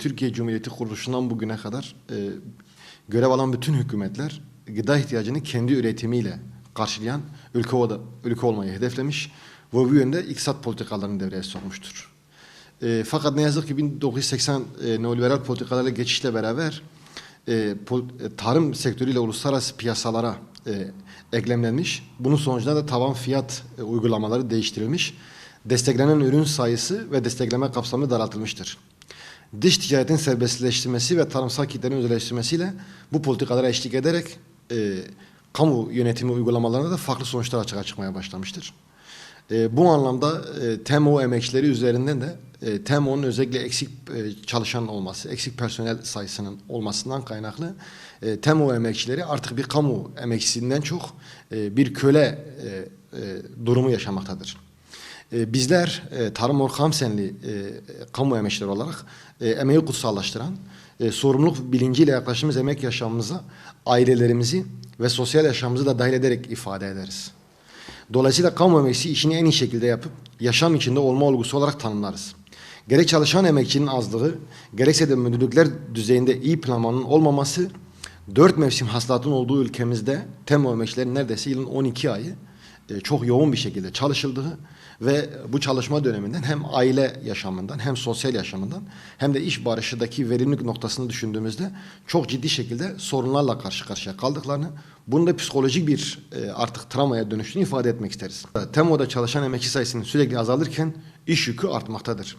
Türkiye Cumhuriyeti kuruluşundan bugüne kadar e, görev alan bütün hükümetler gıda ihtiyacını kendi üretimiyle karşılayan ülke, o ülke olmayı hedeflemiş ve bu yönde iktisat politikalarını devreye sokmuştur. E, fakat ne yazık ki 1980 e, neoliberal politikalarla geçişle beraber e, pol, e, tarım sektörüyle uluslararası piyasalara e, eklemlenmiş. Bunun sonucunda da tavan fiyat e, uygulamaları değiştirilmiş. Desteklenen ürün sayısı ve destekleme kapsamı daraltılmıştır. Dış ticaretin serbestleştirmesi ve tarımsal kitlerin özelleştirmesiyle bu politikalara eşlik ederek e, kamu yönetimi uygulamalarında da farklı sonuçlar açığa çıkmaya başlamıştır. E, bu anlamda e, TEMO emekçileri üzerinden de e, TEMO'nun özellikle eksik e, çalışan olması, eksik personel sayısının olmasından kaynaklı e, TEMO emekçileri artık bir kamu emekçisinden çok e, bir köle e, e, durumu yaşamaktadır. E, bizler e, Tarım Orkamsenli e, kamu emekçileri olarak e, emeği kutsallaştıran, e, sorumluluk bilinciyle yaklaştığımız emek yaşamımıza ailelerimizi ve sosyal yaşamımızı da dahil ederek ifade ederiz. Dolayısıyla kamu emekçisi işini en iyi şekilde yapıp yaşam içinde olma olgusu olarak tanımlarız. Gerek çalışan emekçinin azlığı, gerekse de müdürlükler düzeyinde iyi planlamanın olmaması, dört mevsim hasılatın olduğu ülkemizde TEMO emekçilerin neredeyse yılın 12 ayı çok yoğun bir şekilde çalışıldığı ve bu çalışma döneminde hem aile yaşamından hem sosyal yaşamından hem de iş barışındaki verimlilik noktasını düşündüğümüzde çok ciddi şekilde sorunlarla karşı karşıya kaldıklarını, bunun da psikolojik bir e, artık travmaya dönüştüğünü ifade etmek isteriz. TEMO'da çalışan emekçi sayısının sürekli azalırken iş yükü artmaktadır.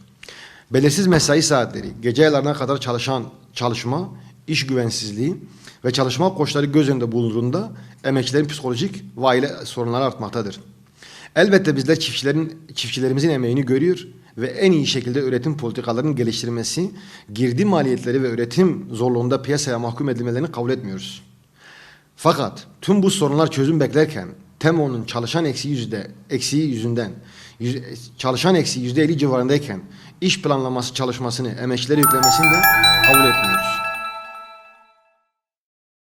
Belirsiz mesai saatleri, gece aylarına kadar çalışan çalışma, iş güvensizliği ve çalışma koşulları göz önünde bulunduğunda emekçilerin psikolojik ve aile sorunları artmaktadır. Elbette bizler çiftçilerin çiftçilerimizin emeğini görüyor ve en iyi şekilde üretim politikalarının geliştirilmesi, girdi maliyetleri ve üretim zorluğunda piyasaya mahkum edilmelerini kabul etmiyoruz. Fakat tüm bu sorunlar çözüm beklerken TEMO'nun çalışan eksiği yüzde eksiği yüzünden yüz- çalışan eksiği yüzde elli civarındayken iş planlaması çalışmasını emekçilere yüklemesini de kabul etmiyoruz.